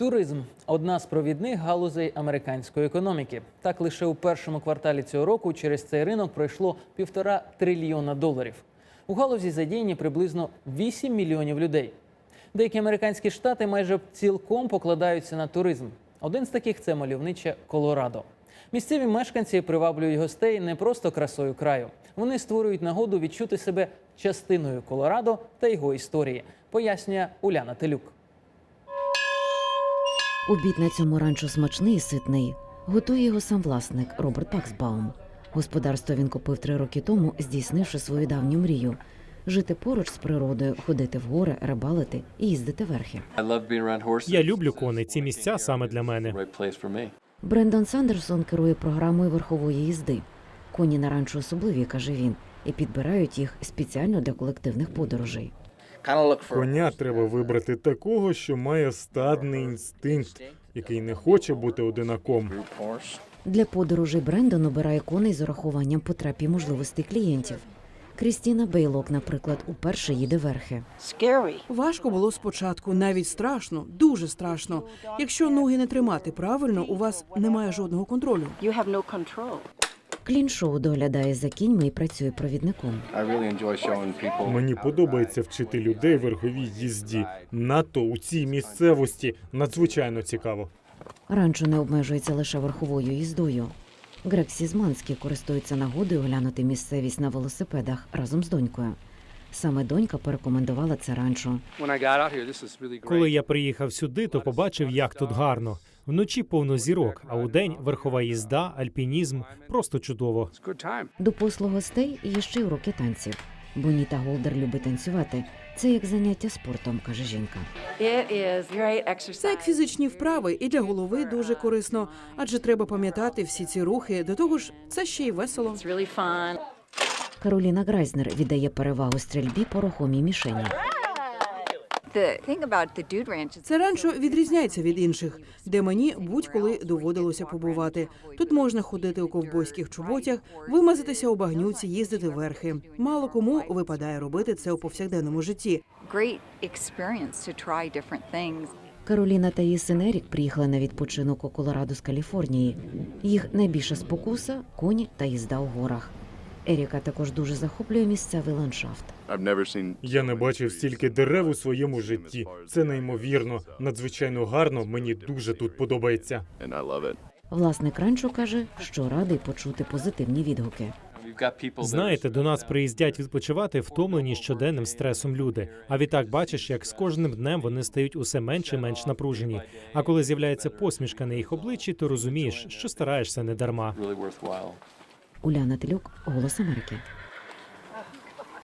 Туризм одна з провідних галузей американської економіки. Так лише у першому кварталі цього року через цей ринок пройшло півтора трильйона доларів. У галузі задіяні приблизно 8 мільйонів людей. Деякі американські штати майже цілком покладаються на туризм. Один з таких це мальовниче Колорадо. Місцеві мешканці приваблюють гостей не просто красою краю. Вони створюють нагоду відчути себе частиною Колорадо та його історії, пояснює Уляна Телюк. Обід на цьому ранчо смачний і ситний. Готує його сам власник Роберт Паксбаум. Господарство він купив три роки тому, здійснивши свою давню мрію жити поруч з природою, ходити в гори, рибалити і їздити верхи. Я люблю коней. Ці місця саме для мене. Брендон Сандерсон керує програмою верхової їзди. Коні на ранчо особливі, каже він, і підбирають їх спеціально для колективних подорожей. Коня треба вибрати такого, що має стадний інстинкт, який не хоче бути одинаком. Для подорожей Брендон обирає коней з урахуванням потреб і можливостей клієнтів. Крістіна Бейлок, наприклад, уперше їде верхи. Важко було спочатку, навіть страшно, дуже страшно. Якщо ноги не тримати правильно, у вас немає жодного контролю. You have no control. Клін Шоу доглядає за кіньми і працює провідником. Мені подобається вчити людей верховій їзді. Надто у цій місцевості надзвичайно цікаво. Ранчо не обмежується лише верховою їздою. Грег Сізманський користується нагодою оглянути місцевість на велосипедах разом з донькою. Саме донька порекомендувала це ранчо. Коли я приїхав сюди, то побачив, як тут гарно. Вночі повно зірок, а удень верхова їзда, альпінізм просто чудово. До послуг гостей є ще й уроки танців. Боніта Голдер любить танцювати. Це як заняття спортом, каже жінка. Це як фізичні вправи, і для голови дуже корисно, адже треба пам'ятати всі ці рухи. До того ж, це ще й весело. Кароліна Грайзнер віддає перевагу стрільбі по рухомій мішені. Це ранчо відрізняється від інших, де мені будь-коли доводилося побувати. Тут можна ходити у ковбойських чоботях, вимазатися у багнюці, їздити верхи. Мало кому випадає робити це у повсякденному житті. great experience to try different things. Кароліна та її син Ерік приїхали на відпочинок у Колорадо з Каліфорнії. Їх найбільша спокуса коні та їзда у горах. Еріка також дуже захоплює місцевий ландшафт. Я не бачив стільки дерев у своєму житті. Це неймовірно, надзвичайно гарно. Мені дуже тут подобається. Власник ранчо каже, що радий почути позитивні відгуки. Знаєте, до нас приїздять відпочивати втомлені щоденним стресом люди. А відтак бачиш, як з кожним днем вони стають усе менш і менш напружені. А коли з'являється посмішка на їх обличчі, то розумієш, що стараєшся не дарма. Уляна Телюк, Голос Америки.